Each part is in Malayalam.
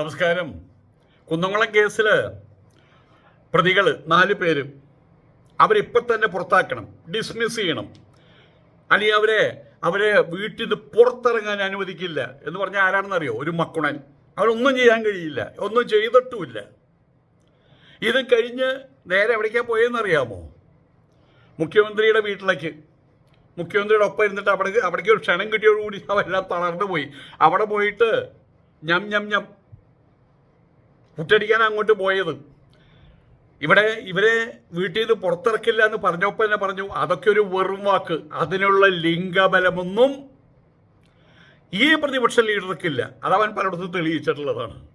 നമസ്കാരം. കുന്നംകുളം കേസിൽ പ്രതികൾ നാല് പേര്. അവരിപ്പം തന്നെ പുറത്താക്കണം. ഡിസ്മിസ് ചെയ്യണം. അല്ലെങ്കിൽ അവരെ അവരെ വീട്ടിൽ നിന്ന് പുറത്തിറങ്ങാൻ അനുവദിക്കില്ല എന്ന് പറഞ്ഞാൽ ആരാണെന്നറിയോ? ഒരു മക്കുണൻ. അവരൊന്നും ചെയ്യാൻ കഴിയില്ല. ഒന്നും ചെയ്തിട്ടുമില്ല. ഇത് കഴിഞ്ഞ് നേരെ എവിടേക്കാണ് പോയെന്നറിയാമോ? മുഖ്യമന്ത്രിയുടെ വീട്ടിലേക്ക്. മുഖ്യമന്ത്രിയുടെ ഒപ്പം ഇരുന്നിട്ട് അവിടെ അവിടേക്ക് ഒരു ക്ഷണം കിട്ടിയോടുകൂടി അവരെല്ലാം തളർന്നു പോയി. അവിടെ പോയിട്ട് ഞം ഞം ഞം കുറ്റടിക്കാൻ അങ്ങോട്ട് പോയത്. ഇവിടെ ഇവരെ വീട്ടിൽ നിന്ന് പുറത്തിറക്കില്ല എന്ന് പറഞ്ഞപ്പോൾ തന്നെ പറഞ്ഞു അതൊക്കെ ഒരു വെറും വാക്ക്. അതിനുള്ള ലിംഗബലമൊന്നും ഈ പ്രതിപക്ഷ ലീഡർക്കില്ല. അതവൻ പലയിടത്തും തെളിയിച്ചിട്ടുള്ളതാണ്.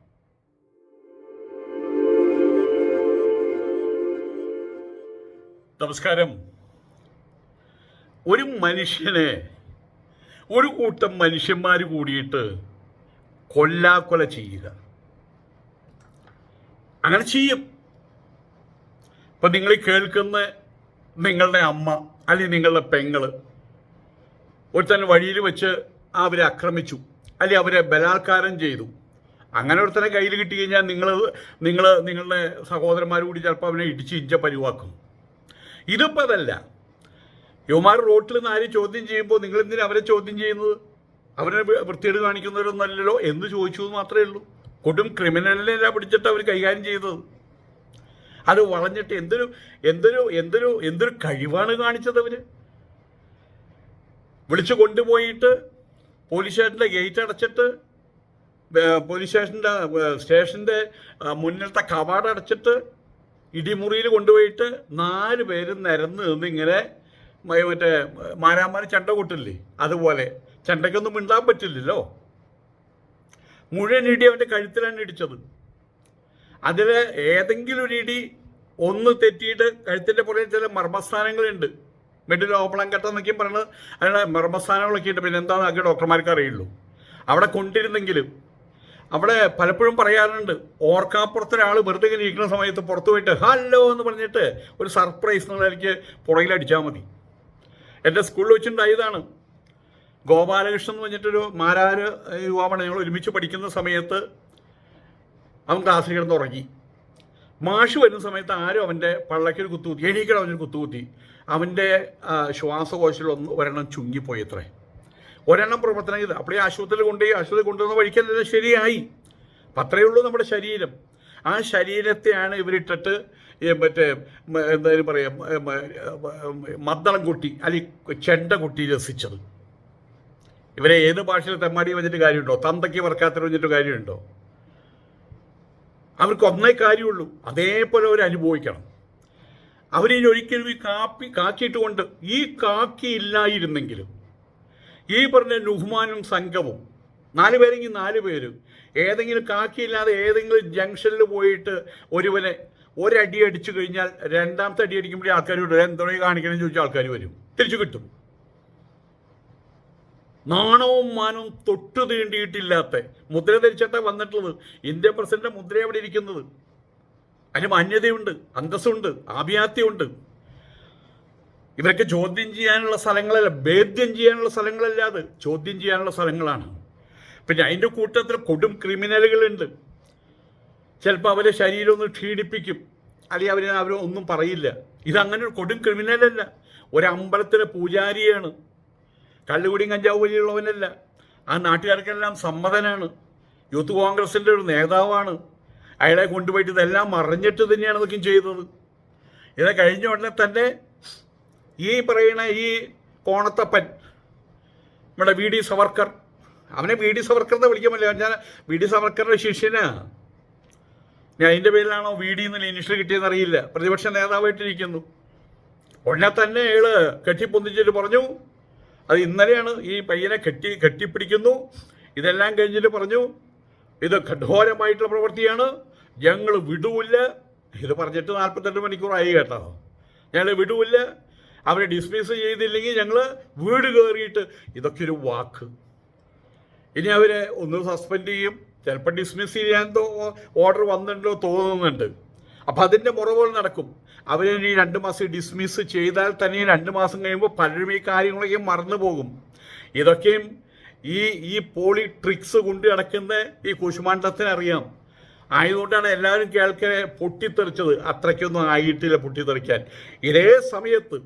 നമസ്കാരം. ഒരു മനുഷ്യനെ ഒരു കൂട്ടം മനുഷ്യന്മാർ കൂടിയിട്ട് കൊല്ലാക്കൊല ചെയ്യുക. അങ്ങനെ ചെയ്യും. ഇപ്പം നിങ്ങൾ കേൾക്കുന്ന നിങ്ങളുടെ അമ്മ അല്ലെങ്കിൽ നിങ്ങളുടെ പെങ്ങൾ ഒരുത്തൻ വഴിയിൽ വെച്ച് അവരെ ആക്രമിച്ചു അല്ലെങ്കിൽ അവരെ ബലാത്കാരം ചെയ്തു. അങ്ങനെ ഒരുത്തനെ കയ്യിൽ കിട്ടി കഴിഞ്ഞാൽ നിങ്ങൾ നിങ്ങൾ നിങ്ങളുടെ സഹോദരന്മാർ കൂടി ചിലപ്പോൾ അവനെ ഇടിച്ച് ഇഞ്ച പരിവാക്കും. ഇതിപ്പോൾ അതല്ല. യുവമാർ റോട്ടിൽ നിന്ന് ആരെയും ചോദ്യം ചെയ്യുമ്പോൾ നിങ്ങൾ എന്തിനാ അവരെ ചോദ്യം ചെയ്യുന്നത്? അവരെ വൃത്തിയേട് കാണിക്കുന്നവരൊന്നല്ലല്ലോ എന്ന് ചോദിച്ചു എന്ന് മാത്രമേ ഉള്ളൂ. കൊടും ക്രിമിനലിനെ പിടിച്ചിട്ട് അവർ കൈകാര്യം ചെയ്തത്. അത് വളഞ്ഞിട്ട് എന്തൊരു എന്തൊരു എന്തൊരു എന്തൊരു കഴിവാണ് കാണിച്ചത് അവർ? വിളിച്ചു കൊണ്ടുപോയിട്ട് പോലീസ് സ്റ്റേഷന്റെ ഗേറ്റ് അടച്ചിട്ട് പോലീസ് സ്റ്റേഷന്റെ സ്റ്റേഷന്റെ മുന്നിലത്തെ കവാട അടച്ചിട്ട് ഇടിമുറിയിൽ കൊണ്ടുപോയിട്ട് നാല് പേര് നിരന്ന് നിന്ന് ഇങ്ങനെ മറ്റേ മാരാമാരി ചണ്ട കൂട്ടില്ലേ? അതുപോലെ. ചണ്ടയ്ക്കൊന്നും മിണ്ടാൻ പറ്റില്ലല്ലോ. മുഴുവൻ ഇടി അവന്റെ കഴുത്തിലാണ് ഇടിച്ചത്. അതിൽ ഏതെങ്കിലും ഒരു ഇടി ഒന്ന് തെറ്റിയിട്ട് കഴുത്തിന്റെ പുറകെ ചില മർമ്മസ്ഥാനങ്ങളുണ്ട്. മെഡിൽ ഓപ്പളം കെട്ടം എന്നൊക്കെ പറയുന്നത് അതിന്റെ മർമ്മസ്ഥാനങ്ങളൊക്കെ ഉണ്ട്. പിന്നെ എന്താണെന്ന് ആകെ ഡോക്ടർമാർക്ക് അറിയുള്ളൂ. അവിടെ കൊണ്ടിരുന്നെങ്കിലും അവിടെ പലപ്പോഴും പറയാറുണ്ട് ഓർക്കാപ്പുറത്തൊരാൾ വെറുതെ ഇങ്ങനെ ഇരിക്കുന്ന സമയത്ത് പുറത്തു പോയിട്ട് ഹലോ എന്ന് പറഞ്ഞിട്ട് ഒരു സർപ്രൈസ് എന്നുള്ള എനിക്ക് പുറകിലടിച്ചാൽ മതി. എന്റെ സ്കൂളിൽ വെച്ചിട്ടുണ്ടായതാണ്. ഗോപാലകൃഷ്ണൻ എന്ന് പറഞ്ഞിട്ടൊരു മാരാര് യുവാവാണ് ഞങ്ങൾ ഒരുമിച്ച് പഠിക്കുന്ന സമയത്ത് അവൻ ക്ലാസ്സിൽ കിടന്ന് ഉറങ്ങി. മാഷ് വരുന്ന സമയത്ത് ആരും അവന്റെ പള്ളയ്ക്കൊരു കുത്തുകുത്തി എണീക്കണം അവനൊരു കുത്തുകുത്തി. അവന്റെ ശ്വാസകോശത്തിലൊന്ന് ഒരെണ്ണം ചുങ്ങിപ്പോയി അത്രേ. ഒരെണ്ണം പ്രവർത്തനം ചെയ്ത് അപ്പോഴേ ആശുപത്രിയിൽ കൊണ്ടുപോയി ആശുപത്രി കൊണ്ടുവന്ന വഴിക്കല്ല ശരിയായി. അത്രയേ ഉള്ളൂ നമ്മുടെ ശരീരം. ആ ശരീരത്തെയാണ് ഇവരിട്ടിട്ട് മറ്റേ എന്തായാലും പറയാം മദ്ദളം കുട്ടി അല്ലെങ്കിൽ ചെണ്ട കുട്ടി രസിച്ചത്. ഇവരെ ഏത് ഭാഷയിൽ തെമ്മാടി വെച്ചിട്ട് കാര്യമുണ്ടോ? തന്തയ്ക്ക് വർക്കാത്ത വെച്ചിട്ട് കാര്യമുണ്ടോ? അവർക്ക് ഒന്നേ കാര്യമുള്ളൂ. അതേപോലെ അവർ അനുഭവിക്കണം. അവരിനി ഒരിക്കലും ഈ കാപ്പി കാക്കിയിട്ട് ഈ കാക്കി ഇല്ലായിരുന്നെങ്കിലും ഈ പറഞ്ഞ നുഹ്മാനും സംഘവും നാല് പേരെങ്കിൽ നാല് പേര് ഏതെങ്കിലും കാക്കിയില്ലാതെ ഏതെങ്കിലും ജംഗ്ഷനിൽ പോയിട്ട് ഒരുവനെ ഒരടി അടിച്ചു കഴിഞ്ഞാൽ രണ്ടാമത്തെ അടി അടിക്കുമ്പോഴേ ആൾക്കാർ വിടും എന്തോ കാണിക്കണമെന്ന് ചോദിച്ചാൽ ആൾക്കാർ വരും. തിരിച്ചു കിട്ടും. നാണവും മാനവും തൊട്ടു തീണ്ടിയിട്ടില്ലാത്ത മുദ്ര ധരിച്ചിട്ടാണ് വന്നിട്ടുള്ളത്. ഇന്ത്യ പ്രസിഡന്റ് മുദ്ര അവിടെ ഇരിക്കുന്നത്. അതിന് മാന്യതയുണ്ട് അന്തസ്സുണ്ട് ആഭിയാത്യമുണ്ട്. ഇവരൊക്കെ ചോദ്യം ചെയ്യാനുള്ള സ്ഥലങ്ങളല്ല ഭേദ്യം ചെയ്യാനുള്ള സ്ഥലങ്ങളല്ലാതെ ചോദ്യം ചെയ്യാനുള്ള സ്ഥലങ്ങളാണ്. പിന്നെ അതിന്റെ കൂട്ടത്തിൽ കൊടും ക്രിമിനലുകളുണ്ട്. ചിലപ്പോൾ അവരെ ശരീരം ഒന്ന് ക്ഷീണിപ്പിക്കും. അല്ലെങ്കിൽ അവരെ അവരൊന്നും പറയില്ല. ഇതങ്ങനെ ഒരു കൊടും ക്രിമിനലല്ല. ഒരു അമ്പലത്തിലെ പൂജാരിയാണ്. കള്ളുകുടിയും കഞ്ചാവ് വലിയുള്ളവനല്ല ആ നാട്ടുകാർക്കെല്ലാം സമ്മതനാണ്. യൂത്ത് കോൺഗ്രസിന്റെ ഒരു നേതാവാണ്. അയാളെ കൊണ്ടുപോയിട്ട് ഇതെല്ലാം മറിഞ്ഞിട്ട് തന്നെയാണ് ഇതൊക്കെ ചെയ്തത്. ഇത് കഴിഞ്ഞ ഉടനെ തന്നെ ഈ പറയുന്ന ഈ കോണത്തപ്പൻ നമ്മുടെ വി ഡി സവർക്കർ അവനെ വി ഡി സവർക്കർ എന്ന് വിളിക്കുമല്ലോ ഞാൻ വി ഡി സവർക്കറിന്റെ ശിഷ്യനാ. ഞാൻ അതിന്റെ പേരിലാണോ വി ഡി എന്ന് ഇനിഷ്യൽ കിട്ടിയെന്ന് അറിയില്ല. പ്രതിപക്ഷ നേതാവായിട്ടിരിക്കുന്നു. ഉടനെ തന്നെ അയാൾ കെട്ടിപ്പൊന്നിച്ചിട്ട് പറഞ്ഞു അത് ഇന്നലെയാണ് ഈ പയ്യനെ കെട്ടി കെട്ടിപ്പിടിക്കുന്നു. ഇതെല്ലാം കഴിഞ്ഞിട്ട് പറഞ്ഞു ഇത് കഠോരമായിട്ടുള്ള പ്രവൃത്തിയാണ്. ഞങ്ങൾ വിടൂല്ല. ഇത് പറഞ്ഞിട്ട് നാൽപ്പത്തെട്ട് മണിക്കൂറായി കേട്ടോ. ഞങ്ങൾ വിടൂല്ല. അവരെ ഡിസ്മിസ് ചെയ്തില്ലെങ്കിൽ ഞങ്ങൾ വീട് കയറിയിട്ട് ഇതൊക്കെ ഒരു വാക്ക്. ഇനി അവരെ ഒന്ന് സസ്പെൻഡ് ചെയ്യും. ചിലപ്പോൾ ഡിസ്മിസ് ചെയ്യാൻ ഓർഡർ വന്നിട്ടുണ്ടോ തോന്നുന്നുണ്ട്. അപ്പം അതിന്റെ മുറവുകൾ നടക്കും. അവരെ ഇനി രണ്ട് മാസം ഡിസ്മിസ് ചെയ്താൽ തന്നെ രണ്ട് മാസം കഴിയുമ്പോൾ പലരും ഈ കാര്യങ്ങളൊക്കെ മറന്നു പോകും. ഇതൊക്കെയും ഈ ഈ പോളി ട്രിക്സ് കൊണ്ട് നടക്കുന്ന ഈ കുശുമാണ്ടത്തിന് അറിയാം. ആയതുകൊണ്ടാണ് എല്ലാവരും കേൾക്കനെ പൊട്ടിത്തെറിച്ചത്. അത്രയ്ക്കൊന്നും ആയിട്ടില്ല പൊട്ടിത്തെറിക്കാൻ. ഇതേ സമയത്ത്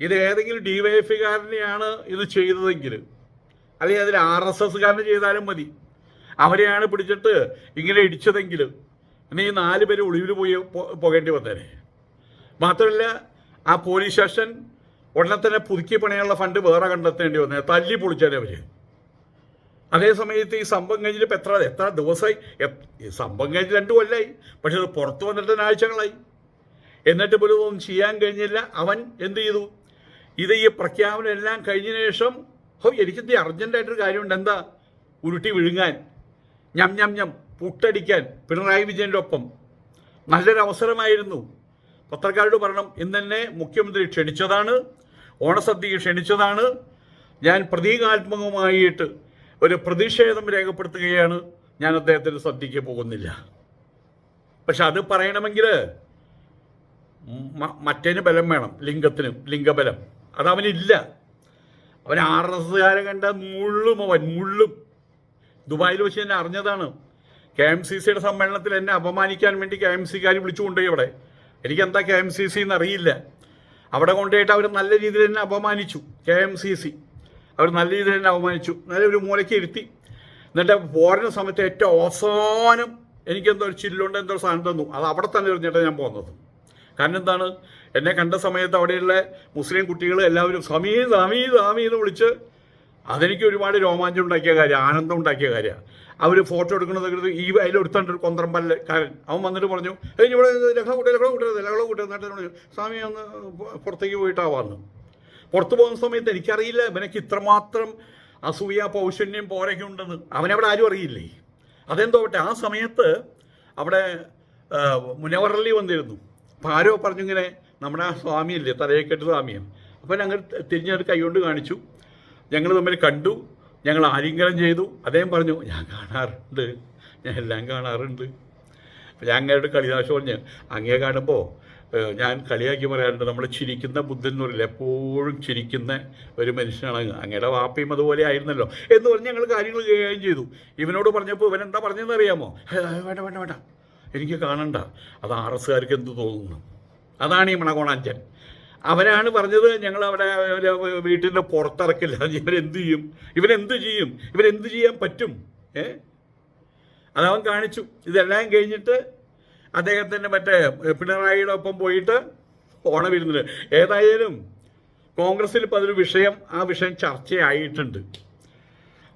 ഇത് ഏതെങ്കിലും ഡിവൈഎഫ്ഐക്കാരനെയാണ് ഇത് ചെയ്തതെങ്കിൽ അല്ലെങ്കിൽ അതിൽ ആർ എസ് എസ്സുകാരനെ ചെയ്താലും മതി. അവരെയാണ് പിടിച്ചിട്ട് ഇങ്ങനെ ഇടിച്ചതെങ്കിൽ ഇനി ഈ നാല് പേര് ഒളിവിൽ പോയി പോകേണ്ടി വന്നേനെ. മാത്രമല്ല ആ പോലീസ് സ്റ്റേഷൻ ഉടനെ തന്നെ പുതുക്കി പണിയാനുള്ള ഫണ്ട് വേറെ കണ്ടെത്തേണ്ടി വന്നത് തല്ലി പൊളിച്ചാലേ അവർ. അതേസമയത്ത് ഈ സംഭവം കഴിഞ്ഞിട്ട് ഇപ്പം എത്ര എത്ര ദിവസമായി? സംഭവം കഴിഞ്ഞ് രണ്ട് കൊല്ലമായി പക്ഷെ അത് പുറത്തു വന്നിട്ട് ആഴ്ചകളായി. എന്നിട്ട് പോലും ഒന്നും ചെയ്യാൻ കഴിഞ്ഞില്ല. അവൻ എന്ത് ചെയ്തു? ഇത് ഈ പ്രഖ്യാപനം എല്ലാം കഴിഞ്ഞ ശേഷം ഹോ എനിക്കെന്ത് അർജന്റായിട്ടൊരു കാര്യമുണ്ട്. എന്താ? ഉരുട്ടി വിഴുങ്ങാൻ. ഞം ഞം ഞം. പുട്ടടിക്കാൻ. പിണറായി വിജയന്റെ ഒപ്പം. നല്ലൊരു അവസരമായിരുന്നു പത്രക്കാരോട് പറയണം ഇന്ന് തന്നെ മുഖ്യമന്ത്രി ക്ഷണിച്ചതാണ് ഓണസദ്യക്ക് ക്ഷണിച്ചതാണ്. ഞാൻ പ്രതീകാത്മകമായിട്ട് ഒരു പ്രതിഷേധം രേഖപ്പെടുത്തുകയാണ്. ഞാൻ അദ്ദേഹത്തിന്റെ സദ്യക്ക് പോകുന്നില്ല. പക്ഷെ അത് പറയണമെങ്കിൽ മറ്റേന് ബലം വേണം ലിംഗത്തിന് ലിംഗബലം. അതവനില്ല അവൻ ആർ എസ് എസ്സുകാരെ കണ്ട മുള്ളും അവൻ മുള്ളും. ദുബായിൽ വെച്ച് എന്നെ അറിഞ്ഞതാണ്. കെ എം സി സിയുടെ സമ്മേളനത്തിൽ എന്നെ അപമാനിക്കാൻ വേണ്ടി കെ എം സിക്കാർ വിളിച്ചു ഇവിടെ എനിക്കെന്താ കെ എം സി സി എന്നറിയില്ല അവിടെ കൊണ്ടുപോയിട്ട് അവർ നല്ല രീതിയിൽ തന്നെ അപമാനിച്ചു കെ എം സി സി അവർ നല്ല രീതിയിൽ തന്നെ അപമാനിച്ചു. നല്ല ഒരു മൂലയ്ക്ക് ഇരുത്തി. എന്നിട്ട് പോരുന്ന സമയത്ത് ഏറ്റവും അവസാനം എനിക്കെന്തോ ഒരു ചില്ലുണ്ട് എന്തോ സാധനം തന്നു. അത് അവിടെ തന്നെ ഇരുന്നിട്ട് ഞാൻ പോകുന്നത് കാരണം എന്താണ്? എന്നെ കണ്ട സമയത്ത് അവിടെയുള്ള മുസ്ലിം കുട്ടികൾ എല്ലാവരും സമീ സമീ സമീ എന്ന് വിളിച്ച് അതെനിക്ക് ഒരുപാട് രോമാഞ്ചം ഉണ്ടാക്കിയ കാര്യം ആനന്ദം ഉണ്ടാക്കിയ കാര്യമാണ്. അവർ ഫോട്ടോ എടുക്കുന്നത് ഈ അതിലൊരുത്തണ്ട് ഒരു കൊന്ത്രമ്പല്ലക്കാരൻ അവൻ വന്നിട്ട് പറഞ്ഞു ഏയ് ഇവിടെ ലഹള കൂട്ടേ ലഹള കൂട്ടരുത് ലഹള കൂട്ടരുത് എന്നിട്ട് എന്നോട് പറഞ്ഞു സ്വാമി ഒന്ന് പുറത്തേക്ക് പോയിട്ടാവാന്ന് പുറത്തു പോകുന്ന സമയത്ത് എനിക്കറിയില്ല ഇവനക്ക് ഇത്രമാത്രം അസൂയ പൗഷന്യം പോരൊക്കെ ഉണ്ടെന്ന്. അവനവിടെ ആരും അറിയില്ലേ? അതെന്തോ പറ്റേ? ആ സമയത്ത് അവിടെ മുനവറലി വന്നിരുന്നു. അപ്പോൾ ആരോ പറഞ്ഞിങ്ങനെ നമ്മുടെ ആ സ്വാമിയില്ലേ തലയെക്കെട്ട് സ്വാമിയും അപ്പോൾ ഞങ്ങൾ തിരിഞ്ഞൊരു കൈകൊണ്ട് കാണിച്ചു. ഞങ്ങൾ തമ്മിൽ കണ്ടു. ഞങ്ങൾ ആലിംഗനം ചെയ്തു. അദ്ദേഹം പറഞ്ഞു ഞാൻ കാണാറുണ്ട്. ഞാൻ എല്ലാം കാണാറുണ്ട്. ഞാൻ അങ്ങയുടെ കളിതാശം പറഞ്ഞ് അങ്ങേ കാണുമ്പോൾ ഞാൻ കളിയാക്കി പറയാറുണ്ട്. നമ്മൾ ചിരിക്കുന്ന ബുദ്ധൻ എന്ന് പറയില്ല എപ്പോഴും ചിരിക്കുന്ന ഒരു മനുഷ്യനാണ് അങ്ങ്. അങ്ങയുടെ വാപ്പയും അതുപോലെ ആയിരുന്നല്ലോ. എന്ന് പറഞ്ഞ് ഞങ്ങൾ കാര്യങ്ങൾ കൈകാര്യം ചെയ്തു. ഇവനോട് പറഞ്ഞപ്പോൾ ഇവൻ എന്താ പറഞ്ഞതെന്ന് അറിയാമോ? വേണ്ട വേണ്ട വേണ്ട. എനിക്ക് കാണണ്ട. അത് ആർ എസ്സുകാർക്ക് എന്ത് തോന്നുന്നു? അതാണ് ഈ മണകോണാഞ്ചൻ. അവനാണ് പറഞ്ഞത് ഞങ്ങൾ അവിടെ വീട്ടിന്റെ പുറത്തിറക്കില്ല. ഇവരെന്ത് ചെയ്യും ഇവരെന്ത് ചെയ്യും ഇവരെന്ത് ചെയ്യാൻ പറ്റും? ഏ? അതവൻ കാണിച്ചു. ഇതെല്ലാം കഴിഞ്ഞിട്ട് അദ്ദേഹത്തിന്റെ മറ്റേ പിണറായിയുടെ ഒപ്പം പോയിട്ട് ഓണം വരുന്നത് ഏതായാലും കോൺഗ്രസ്സിൽ ഇപ്പോൾ അതൊരു വിഷയം ആ വിഷയം ചർച്ചയായിട്ടുണ്ട്.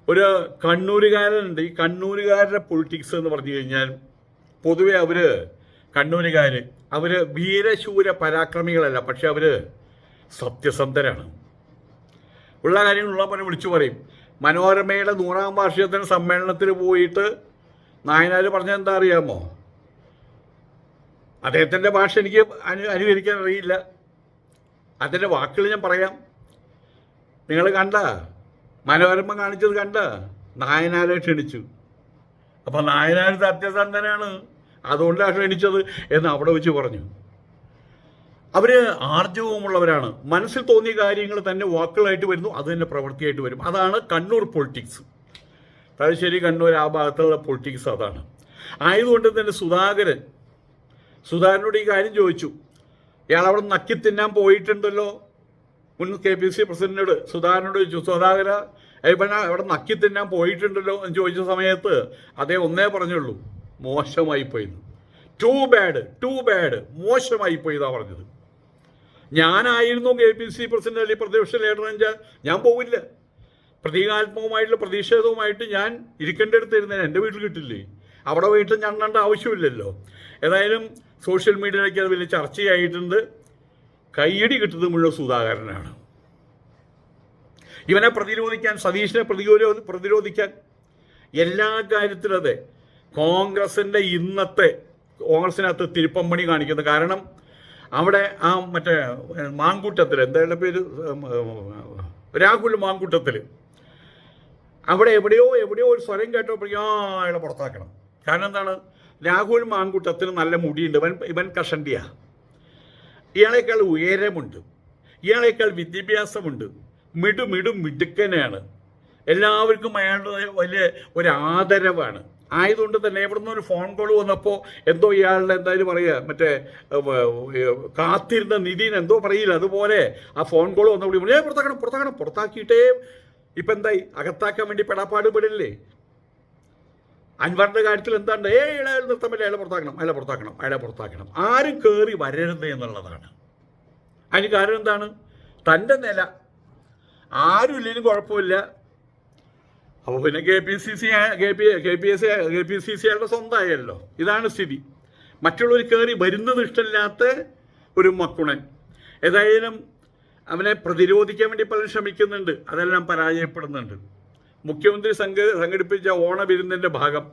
ഒരു കണ്ണൂരുകാരനുണ്ട്. ഈ കണ്ണൂരുകാരുടെ പൊളിറ്റിക്സ് എന്ന് പറഞ്ഞു കഴിഞ്ഞാൽ പൊതുവെ അവർ കണ്ണൂരുകാർ അവർ വീരശൂര പരാക്രമികളല്ല പക്ഷെ അവർ സത്യസന്ധരാണ്. ഉള്ള കാര്യങ്ങളുള്ള പോലെ വിളിച്ചു പറയും. മനോരമയുടെ നൂറാം വാർഷികത്തിന് സമ്മേളനത്തിൽ പോയിട്ട് നായനാർ പറഞ്ഞ എന്താ അറിയാമോ? അദ്ദേഹത്തിന്റെ ഭാഷ എനിക്ക് അനു അനുകരിക്കാൻ അറിയില്ല. അതിന്റെ വാക്കുകൾ ഞാൻ പറയാം. നിങ്ങൾ കണ്ട? മനോരമ കാണിച്ചത് കണ്ട? നായനാരെ ക്ഷണിച്ചു. അപ്പം നായനാർ സത്യസന്ധനാണ്? അതുകൊണ്ടാണ് ക്ഷണിച്ചത് എന്ന് അവിടെ വെച്ച് പറഞ്ഞു. അവർ ആർജവമുള്ളവരാണ്. മനസ്സിൽ തോന്നിയ കാര്യങ്ങൾ തന്നെ വാക്കുകളായിട്ട് വരുന്നു അത് തന്നെ പ്രവൃത്തിയായിട്ട് വരും. അതാണ് കണ്ണൂർ പൊളിറ്റിക്സ് തലശ്ശേരി കണ്ണൂർ ആ ഭാഗത്തുള്ള പൊളിറ്റിക്സ് അതാണ്. ആയതുകൊണ്ട് തന്നെ സുധാകരൻ സുധാകരനോട് ഈ കാര്യം ചോദിച്ചു. ഇയാൾ അവിടെ നക്കി തിന്നാൻ പോയിട്ടുണ്ടല്ലോ? മുൻ കെ പി സി പ്രസിഡന്റിനോട് സുധാകരനോട് ചോദിച്ചു. സുധാകര ഇപ്പം അവിടെ നക്കി തിന്നാൻ പോയിട്ടുണ്ടല്ലോ? എന്ന് ചോദിച്ച സമയത്ത് അതേ ഒന്നേ പറഞ്ഞുള്ളൂ. മോശമായി പോയിന്ന്. ടു ബാഡ് ടു ബാഡ് മോശമായി പോയിതാ പറഞ്ഞത്. ഞാനായിരുന്നു കെ പി സി പ്രസിഡന്റ് അല്ലെങ്കിൽ പ്രതിപക്ഷ ലീഡർ വെച്ചാൽ ഞാൻ പോവില്ല. പ്രതീകാത്മകമായിട്ടുള്ള പ്രതിഷേധവുമായിട്ട് ഞാൻ ഇരിക്കേണ്ടടുത്ത് ഇരുന്നേനെ എന്റെ വീട്ടിൽ കിട്ടില്ലേ? അവിടെ പോയിട്ട് ഞണ്ടേണ്ട ആവശ്യമില്ലല്ലോ. ഏതായാലും സോഷ്യൽ മീഡിയയിലേക്ക് അത് വലിയ ചർച്ചയായിട്ടുണ്ട്. കയ്യടി കിട്ടുന്നത് മുഴുവൻ സുധാകരനാണ്. ഇവനെ പ്രതിരോധിക്കാൻ സതീഷിനെ പ്രതിരോധ പ്രതിരോധിക്കാൻ എല്ലാ കാര്യത്തിലും അതെ. കോൺഗ്രസിന്റെ ഇന്നത്തെ കോൺഗ്രസിനകത്ത് തിരുപ്പം പണി കാണിക്കുന്നത് കാരണം അവിടെ ആ മറ്റേ മാങ്കൂട്ടത്തിൽ എന്തായാലും പേര്? രാഹുൽ മാങ്കൂട്ടത്തിൽ അവിടെ എവിടെയോ എവിടെയോ ഒരു സ്വരം കേട്ടപ്പോഴേക്കും ആ പുറത്താക്കണം. കാരണം എന്താണ്? രാഹുൽ മാങ്കൂട്ടത്തിന് നല്ല മുടിയുണ്ട്. ഇവൻ ഇവൻ കഷണ്ടിയാ. ഇയാളേക്കാൾ ഉയരമുണ്ട്. ഇയാളേക്കാൾ വിദ്യാഭ്യാസമുണ്ട്. മിടു മിടു മിടുക്കനാണ്. എല്ലാവർക്കും അയാളുടെ വലിയ ഒരു ആദരവാണ് ആയതുകൊണ്ട് തന്നെ ഇവിടുന്ന് ഒരു ഫോൺ കോൾ വന്നപ്പോൾ എന്തോ ഇയാളുടെ എന്തായാലും പറയുക മറ്റേ കാത്തിരുന്ന നിധിന് എന്തോ പറയില്ല അതുപോലെ ആ ഫോൺ കോൾ വന്നപ്പോൾ ഏ പുറത്താക്കണം പുറത്താക്കണം പുറത്താക്കിയിട്ടേ. ഇപ്പം എന്തായി? അകത്താക്കാൻ വേണ്ടി പെടാപ്പാട് പെടില്ലേ? അൻവറിന്റെ കാര്യത്തിൽ എന്താണ്ട്? ഏ അയാളെ നിർത്താൻ പറ്റില്ല അയാളെ പുറത്താക്കണം അയാളെ പുറത്താക്കണം അയാളെ പുറത്താക്കണം. ആരും കയറി വരരുത് എന്നുള്ളതാണ്. അതിന് കാരണം എന്താണ്? തന്റെ നില. ആരും ഇല്ലെങ്കിലും കുഴപ്പമില്ല. അപ്പോൾ പിന്നെ K P C C K P K P S K P C C ആളുടെ സ്വന്തമായല്ലോ. ഇതാണ് സ്ഥിതി. മറ്റുള്ളവർ കയറി വരുന്നത് ഇഷ്ടമില്ലാത്ത ഒരു മക്കുണൻ. ഏതായാലും അവനെ പ്രതിരോധിക്കാൻ വേണ്ടി പലരും ശ്രമിക്കുന്നുണ്ട്. അതെല്ലാം പരാജയപ്പെടുന്നുണ്ട്. മുഖ്യമന്ത്രി സംഘ സംഘടിപ്പിച്ച ഓണവിരുന്നിന്റെ ഭാഗം.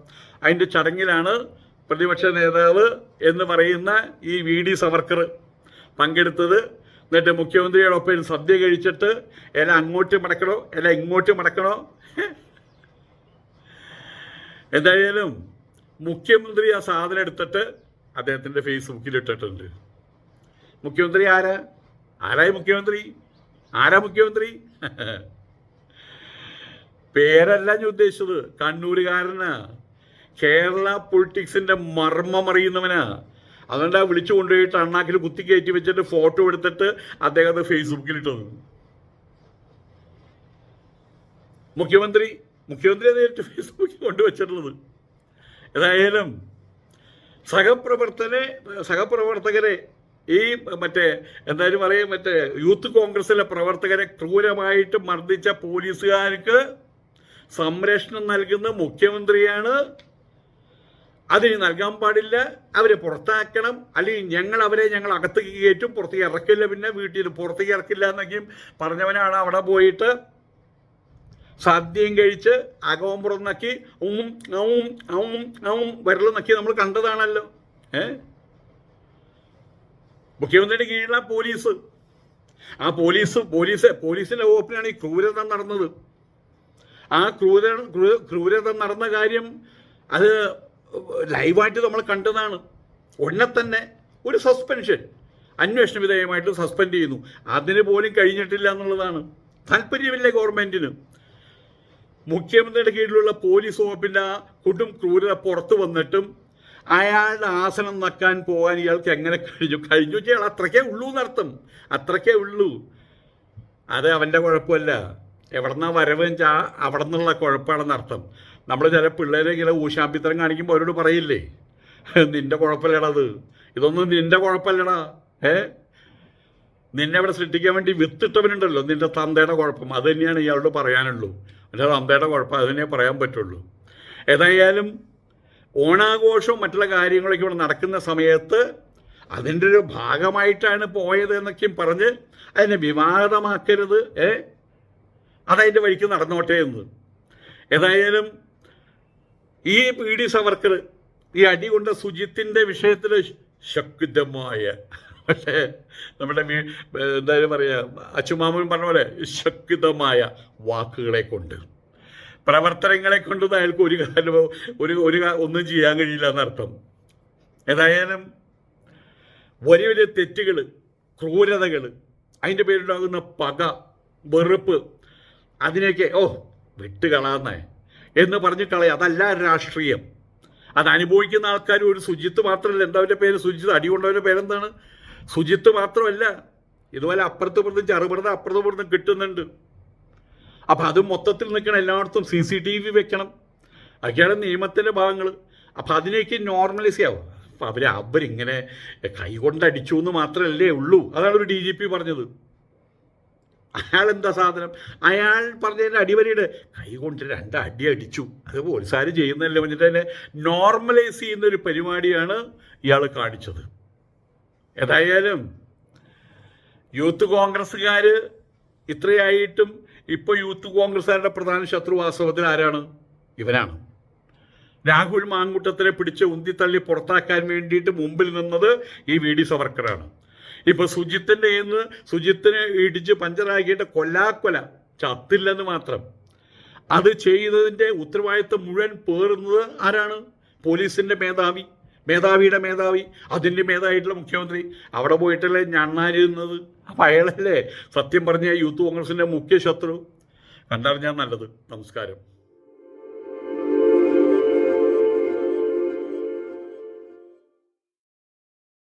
അതിന്റെ ചടങ്ങിലാണ് പ്രതിപക്ഷ നേതാവ് എന്ന് പറയുന്ന ഈ വി ഡി സവർക്കർ പങ്കെടുത്തത്. എന്നിട്ട് മുഖ്യമന്ത്രിയോടൊപ്പം സദ്യ കഴിച്ചിട്ട് എല്ലാം അങ്ങോട്ട് മടക്കണോ? എല്ലാം ഇങ്ങോട്ട് മടക്കണോ? എന്തായാലും മുഖ്യമന്ത്രി ആ സാധനം എടുത്തിട്ട് അദ്ദേഹത്തിന്റെ ഫേസ്ബുക്കിൽ ഇട്ടിട്ടുണ്ട്. മുഖ്യമന്ത്രി ആരാ? ആരായി മുഖ്യമന്ത്രി? ആരാ മുഖ്യമന്ത്രി? പേരല്ല ഞാൻ ഉദ്ദേശിച്ചത്. കണ്ണൂരുകാരനാ. കേരള പൊളിറ്റിക്സിന്റെ മർമ്മം അറിയുന്നവനാ. അതുകൊണ്ട് ആ വിളിച്ചു കൊണ്ടുപോയിട്ട് അണ്ണാക്കിൽ കുത്തി കയറ്റി വെച്ചിട്ട് ഫോട്ടോ എടുത്തിട്ട് അദ്ദേഹത്തെ ഫേസ്ബുക്കിൽ ഇട്ടത്. മുഖ്യമന്ത്രി മുഖ്യമന്ത്രി നേരിട്ട് ഫേസ്ബുക്കിൽ കൊണ്ടുവച്ചിട്ടുള്ളത്. ഏതായാലും സഹപ്രവർത്തനെ സഹപ്രവർത്തകരെ ഈ മറ്റേ എന്തായാലും പറയും മറ്റേ യൂത്ത് കോൺഗ്രസിലെ പ്രവർത്തകരെ ക്രൂരമായിട്ട് മർദ്ദിച്ച പോലീസുകാർക്ക് സംരക്ഷണം നൽകുന്ന മുഖ്യമന്ത്രിയാണ്. അതിന് നൽകാൻ പാടില്ല. അവരെ പുറത്താക്കണം. അല്ലെങ്കിൽ ഞങ്ങൾ അവരെ ഞങ്ങൾ അകത്തേക്ക് കയറ്റും പുറത്തേക്ക് ഇറക്കില്ല. പിന്നെ വീട്ടിൽ പുറത്തേക്ക് ഇറക്കില്ല എന്നൊക്കെയും പറഞ്ഞവനാണ് അവിടെ പോയിട്ട്. സദ്യയും കഴിച്ച് അകവും പുറന്നക്കി ഊം ഔം ഔം ഔം വിരലും നക്കി നമ്മൾ കണ്ടതാണല്ലോ. ഏ? മുഖ്യമന്ത്രിയുടെ കീഴിലാണ് പോലീസ്. ആ പോലീസ് പോലീസ് പോലീസിന്റെ വകുപ്പിനാണ് ഈ ക്രൂരത നടന്നത്. ആ ക്രൂര ക്രൂരത നടന്ന കാര്യം അത് ലൈവായിട്ട് നമ്മൾ കണ്ടതാണ്. ഉടനെ തന്നെ ഒരു സസ്പെൻഷൻ. അന്വേഷണ വിധേയമായിട്ട് സസ്പെൻഡ് ചെയ്യുന്നു. അതിന് പോലും കഴിഞ്ഞിട്ടില്ല എന്നുള്ളതാണ്. താല്പര്യമില്ല ഗവൺമെന്റിന്. മുഖ്യമന്ത്രിയുടെ കീഴിലുള്ള പോലീസ് വകുപ്പിന്റെ ആ കൊടും ക്രൂരത പുറത്തു വന്നിട്ടും അയാളുടെ ആസനം നക്കാൻ പോകാൻ ഇയാൾക്ക് എങ്ങനെ കഴിഞ്ഞു? കഴിഞ്ഞു വെച്ചാൽ ഇയാൾ അത്രയ്ക്കേ ഉള്ളൂ എന്നർത്ഥം അത്രയ്ക്കേ ഉള്ളൂ. അത് അവന്റെ കുഴപ്പമല്ല. എവിടെന്നാ വരവ് വെച്ചാൽ അവിടെ നിന്നുള്ള കുഴപ്പമാണെന്ന് അർത്ഥം. നമ്മൾ ചില പിള്ളേരെ ഇങ്ങനെ ഊശാമ്പിത്തരം കാണിക്കുമ്പോൾ അവരോട് പറയില്ലേ? നിന്റെ കുഴപ്പമില്ലടത് ഇതൊന്നും നിന്റെ കുഴപ്പമില്ലടാ. ഏ? നിന്നെ അവിടെ സൃഷ്ടിക്കാൻ വേണ്ടി വിത്തിട്ടവനുണ്ടല്ലോ. നിന്റെ തന്തയുടെ കുഴപ്പം. അത് തന്നെയാണ് ഇയാളോട് പറയാനുള്ളൂ. എന്റെ തന്തയുടെ കുഴപ്പം അതിനെ പറയാൻ പറ്റുള്ളൂ. ഏതായാലും ഓണാഘോഷവും മറ്റുള്ള കാര്യങ്ങളൊക്കെ ഇവിടെ നടക്കുന്ന സമയത്ത് അതിന്റെ ഒരു ഭാഗമായിട്ടാണ് പോയത് എന്നൊക്കെയും പറഞ്ഞ് അതിനെ വിവാദമാക്കരുത്. ഏ? അതതിന്റെ വഴിക്ക് നടന്നോട്ടെ എന്ന്. ഏതായാലും ഈ പി ഡി സവർക്കർ ഈ അടി കൊണ്ട സുജിത്തിന്റെ വിഷയത്തിൽ ശക്തമായ പക്ഷേ നമ്മുടെ വീ- എന്തായാലും പറയുക അച്ചുമാമൻ പറഞ്ഞ പോലെ ശക്തമായ വാക്കുകളെ കൊണ്ട് പ്രവർത്തനങ്ങളെ കൊണ്ടൊന്നും അയാൾക്ക് ഒരു കാലം ഒരു ഒരു ഒന്നും ചെയ്യാൻ കഴിയില്ല എന്നർത്ഥം. ഏതായാലും വലിയ വലിയ തെറ്റുകൾ ക്രൂരതകൾ അതിന്റെ പേരിലുണ്ടാകുന്ന പക വെറുപ്പ് അതിനെയൊക്കെ ഓ വിട്ടുകളാന്നേ എന്ന് പറഞ്ഞ് കളയാം. അതല്ല രാഷ്ട്രീയം. അത് അനുഭവിക്കുന്ന ആൾക്കാർ ഒരു സുജിത്ത് മാത്രമല്ല. എന്താ പേര്? ശുചിത്വം അടികൊണ്ടവരുടെ പേരെന്താണ്? സുജിത്ത് മാത്രമല്ല ഇതുപോലെ അപ്പുറത്ത് ഇപ്പുറത്തും ചെറുപുറത്ത് അപ്പുറത്ത് ഇപ്പുറത്തും കിട്ടുന്നുണ്ട്. അപ്പം അത് മൊത്തത്തിൽ നിൽക്കണം എല്ലായിടത്തും സി സി ടി വി വെക്കണം. അതൊക്കെയാണ് നിയമത്തിന്റെ ഭാഗങ്ങൾ അപ്പം അതിനേക്ക് നോർമലൈസ് ആവും അപ്പം അവർ അവരിങ്ങനെ കൈകൊണ്ടടിച്ചു എന്ന് മാത്രമല്ലേ ഉള്ളൂ. അതാണ് ഒരു ഡി ജി പി പറഞ്ഞത്. അയാൾ എന്താ സാധനം? അയാൾ പറഞ്ഞതിന്റെ അടിവരയുടെ കൈകൊണ്ട് രണ്ട് അടി അടിച്ചു. അത് പോലീസുകാർ ചെയ്യുന്നതല്ലേ പറഞ്ഞിട്ട് തന്നെ നോർമലൈസ് ചെയ്യുന്ന ഒരു പരിപാടിയാണ് ഇയാൾ കാണിച്ചത്. ഏതായാലും യൂത്ത് കോൺഗ്രസ്സുകാർ ഇത്രയായിട്ടും ഇപ്പോൾ യൂത്ത് കോൺഗ്രസ്സുകാരുടെ പ്രധാന ശത്രു വാസ്തവത്തിൽ ആരാണ്? ഇവരാണ്. രാഹുൽ മാങ്കുട്ടത്തിനെ പിടിച്ച് ഉന്തിത്തള്ളി പുറത്താക്കാൻ വേണ്ടിയിട്ട് മുമ്പിൽ നിന്നത് ഈ വി ഡി സവർക്കറാണ്. ഇപ്പൊ സുജിത്തിന്റെ ഇന്ന് സുജിത്തിനെ ഇടിച്ച് പഞ്ചറാക്കിയിട്ട് കൊല്ലാക്കൊല ചത്തില്ലെന്ന് മാത്രം. അത് ചെയ്തതിന്റെ ഉത്തരവാദിത്വം മുഴുവൻ പേറുന്നത് ആരാണ്? പോലീസിന്റെ മേധാവി മേധാവിയുടെ മേധാവി അതിന്റെ മേധാവിയിട്ടുള്ള മുഖ്യമന്ത്രി. അവിടെ പോയിട്ടല്ലേ ഞണ്ണാരുന്നത് അപ്പം അയാളല്ലേ സത്യം പറഞ്ഞ യൂത്ത് കോൺഗ്രസിന്റെ മുഖ്യ ശത്രു. കണ്ടറിഞ്ഞാൽ നല്ലത്. നമസ്കാരം.